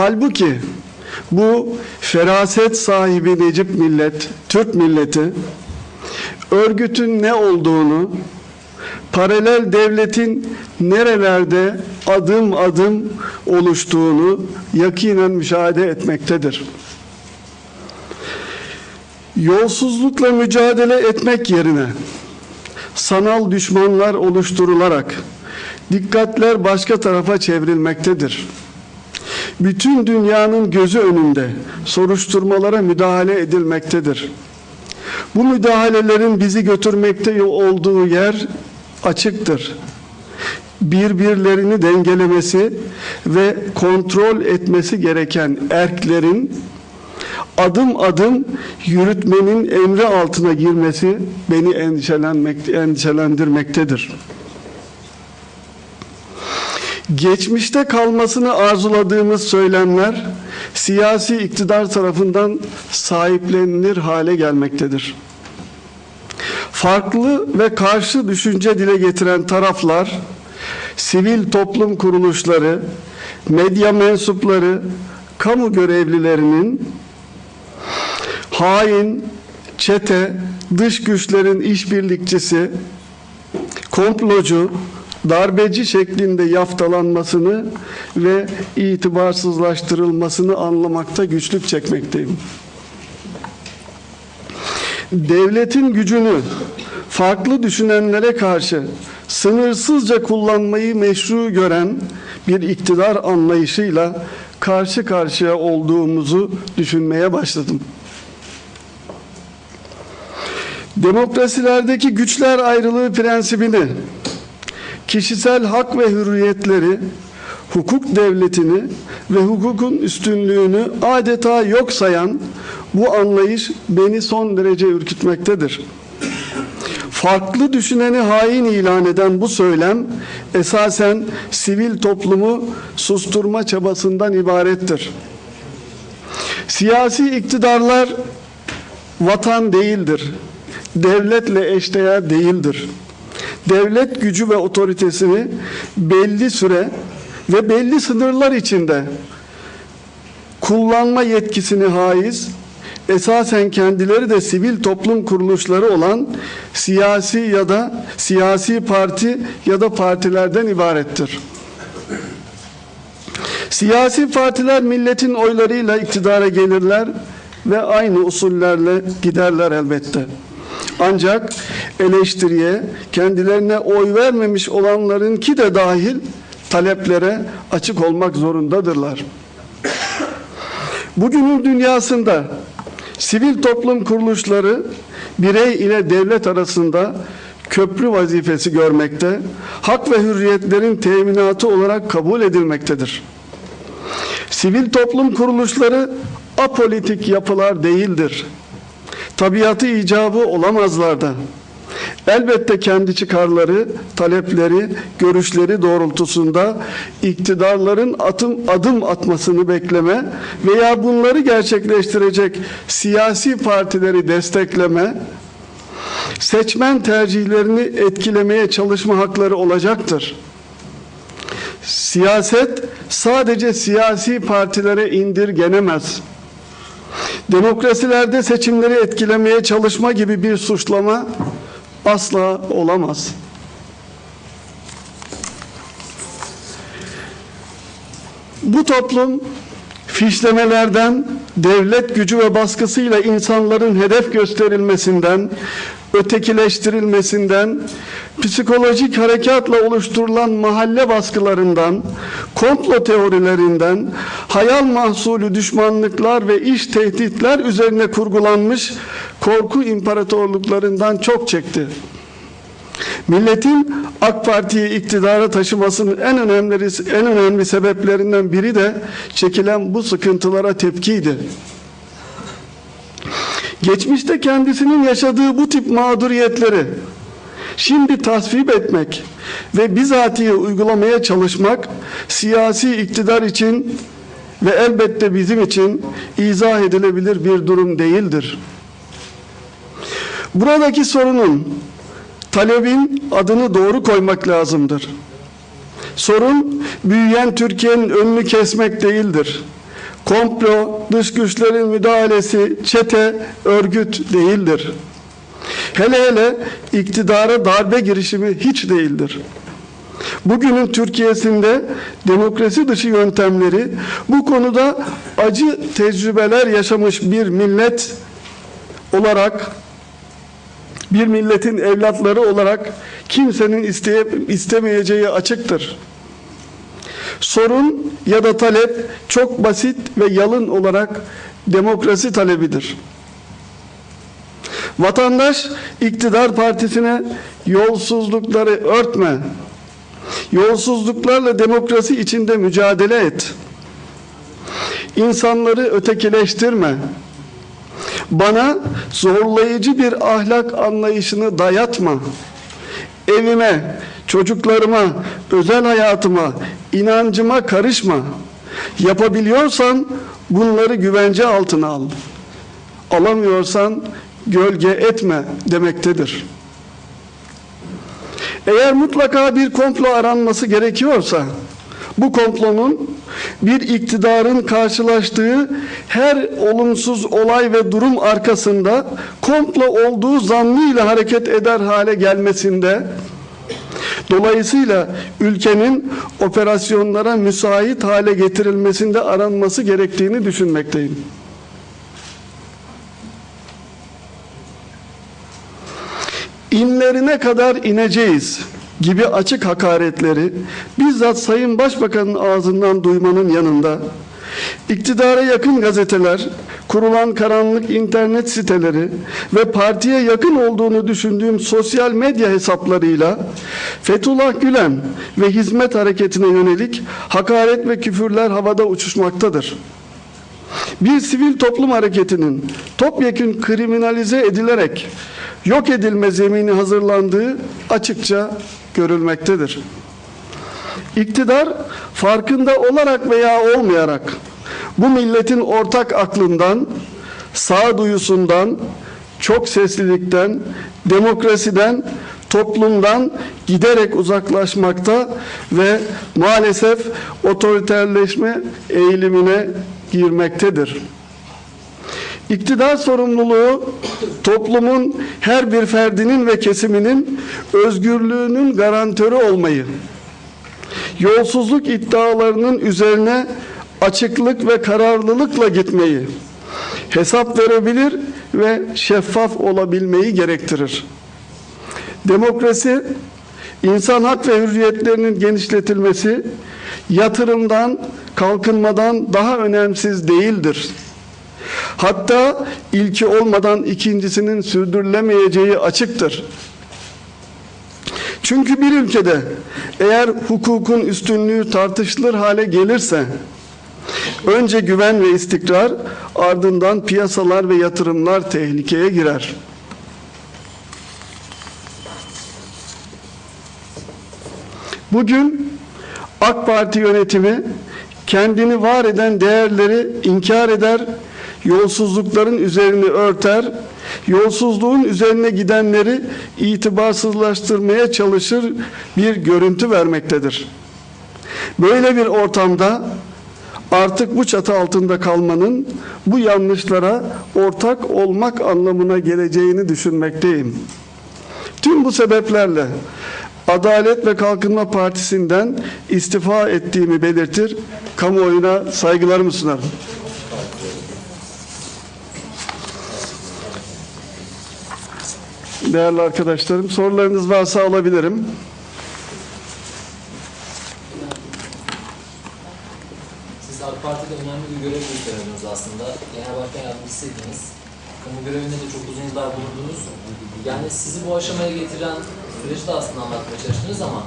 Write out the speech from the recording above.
Halbuki bu feraset sahibi Necip millet, Türk milleti örgütün ne olduğunu, paralel devletin nerelerde adım adım oluştuğunu yakinen müşahede etmektedir. Yolsuzlukla mücadele etmek yerine sanal düşmanlar oluşturularak dikkatler başka tarafa çevrilmektedir. Bütün dünyanın gözü önünde soruşturmalara müdahale edilmektedir. Bu müdahalelerin bizi götürmekte olduğu yer açıktır. Birbirlerini dengelemesi ve kontrol etmesi gereken erklerin adım adım yürütmenin emri altına girmesi beni endişelendirmektedir. Geçmişte kalmasını arzuladığımız söylemler siyasi iktidar tarafından sahiplenilir hale gelmektedir. Farklı ve karşı düşünce dile getiren taraflar, sivil toplum kuruluşları, medya mensupları, kamu görevlilerinin hain, çete, dış güçlerin işbirlikçisi, komplocu, darbeci şeklinde yaftalanmasını ve itibarsızlaştırılmasını anlamakta güçlük çekmekteyim. Devletin gücünü farklı düşünenlere karşı sınırsızca kullanmayı meşru gören bir iktidar anlayışıyla karşı karşıya olduğumuzu düşünmeye başladım. Demokrasilerdeki güçler ayrılığı prensibini kişisel hak ve hürriyetleri, hukuk devletini ve hukukun üstünlüğünü adeta yok sayan bu anlayış beni son derece ürkütmektedir. Farklı düşüneni hain ilan eden bu söylem esasen sivil toplumu susturma çabasından ibarettir. Siyasi iktidarlar vatan değildir. Devletle eşdeğer değildir devlet gücü ve otoritesini belli süre ve belli sınırlar içinde kullanma yetkisini haiz, esasen kendileri de sivil toplum kuruluşları olan siyasi ya da siyasi parti ya da partilerden ibarettir. Siyasi partiler milletin oylarıyla iktidara gelirler ve aynı usullerle giderler elbette. Ancak eleştiriye kendilerine oy vermemiş olanların ki de dahil taleplere açık olmak zorundadırlar. Bugünün dünyasında sivil toplum kuruluşları birey ile devlet arasında köprü vazifesi görmekte, hak ve hürriyetlerin teminatı olarak kabul edilmektedir. Sivil toplum kuruluşları apolitik yapılar değildir tabiatı icabı olamazlar da. Elbette kendi çıkarları, talepleri, görüşleri doğrultusunda iktidarların atım, adım atmasını bekleme veya bunları gerçekleştirecek siyasi partileri destekleme, seçmen tercihlerini etkilemeye çalışma hakları olacaktır. Siyaset sadece siyasi partilere indirgenemez demokrasilerde seçimleri etkilemeye çalışma gibi bir suçlama asla olamaz. Bu toplum fişlemelerden, devlet gücü ve baskısıyla insanların hedef gösterilmesinden, ötekileştirilmesinden, psikolojik harekatla oluşturulan mahalle baskılarından, komplo teorilerinden, hayal mahsulü düşmanlıklar ve iş tehditler üzerine kurgulanmış korku imparatorluklarından çok çekti. Milletin AK Parti'yi iktidara taşımasının en önemli en önemli sebeplerinden biri de çekilen bu sıkıntılara tepkiydi. Geçmişte kendisinin yaşadığı bu tip mağduriyetleri şimdi tasvip etmek ve bizatihi uygulamaya çalışmak siyasi iktidar için ve elbette bizim için izah edilebilir bir durum değildir. Buradaki sorunun talebin adını doğru koymak lazımdır. Sorun büyüyen Türkiye'nin önünü kesmek değildir. Komplo, dış güçlerin müdahalesi, çete, örgüt değildir. Hele hele iktidara darbe girişimi hiç değildir. Bugünün Türkiye'sinde demokrasi dışı yöntemleri bu konuda acı tecrübeler yaşamış bir millet olarak bir milletin evlatları olarak kimsenin isteye, istemeyeceği açıktır. Sorun ya da talep çok basit ve yalın olarak demokrasi talebidir. Vatandaş iktidar partisine yolsuzlukları örtme, yolsuzluklarla demokrasi içinde mücadele et, insanları ötekileştirme, bana zorlayıcı bir ahlak anlayışını dayatma, evime, çocuklarıma, özel hayatıma, inancıma karışma, yapabiliyorsan bunları güvence altına al, alamıyorsan gölge etme demektedir. Eğer mutlaka bir komplo aranması gerekiyorsa, bu komplonun bir iktidarın karşılaştığı her olumsuz olay ve durum arkasında komplo olduğu zannıyla hareket eder hale gelmesinde, dolayısıyla ülkenin operasyonlara müsait hale getirilmesinde aranması gerektiğini düşünmekteyim. inlerine kadar ineceğiz gibi açık hakaretleri bizzat Sayın Başbakan'ın ağzından duymanın yanında iktidara yakın gazeteler, kurulan karanlık internet siteleri ve partiye yakın olduğunu düşündüğüm sosyal medya hesaplarıyla Fethullah Gülen ve hizmet hareketine yönelik hakaret ve küfürler havada uçuşmaktadır. Bir sivil toplum hareketinin topyekün kriminalize edilerek yok edilme zemini hazırlandığı açıkça görülmektedir. İktidar farkında olarak veya olmayarak bu milletin ortak aklından, sağduyusundan, çok seslilikten, demokrasiden, toplumdan giderek uzaklaşmakta ve maalesef otoriterleşme eğilimine girmektedir. İktidar sorumluluğu toplumun her bir ferdinin ve kesiminin özgürlüğünün garantörü olmayı, yolsuzluk iddialarının üzerine açıklık ve kararlılıkla gitmeyi, hesap verebilir ve şeffaf olabilmeyi gerektirir. Demokrasi, insan hak ve hürriyetlerinin genişletilmesi, yatırımdan, kalkınmadan daha önemsiz değildir. Hatta ilki olmadan ikincisinin sürdürülemeyeceği açıktır. Çünkü bir ülkede eğer hukukun üstünlüğü tartışılır hale gelirse önce güven ve istikrar ardından piyasalar ve yatırımlar tehlikeye girer. Bugün AK Parti yönetimi kendini var eden değerleri inkar eder, yolsuzlukların üzerini örter, yolsuzluğun üzerine gidenleri itibarsızlaştırmaya çalışır bir görüntü vermektedir. Böyle bir ortamda artık bu çatı altında kalmanın bu yanlışlara ortak olmak anlamına geleceğini düşünmekteyim. Tüm bu sebeplerle Adalet ve Kalkınma Partisi'nden istifa ettiğimi belirtir, kamuoyuna saygılarımı sunarım. Değerli arkadaşlarım, sorularınız varsa alabilirim. Parti'de önemli bir görev üstlendiniz aslında. Genel Başkan Yardımcısıydınız. Kamu görevinde de çok uzun yıllar bulundunuz. Yani sizi bu aşamaya getiren süreci de aslında anlatmaya çalıştınız ama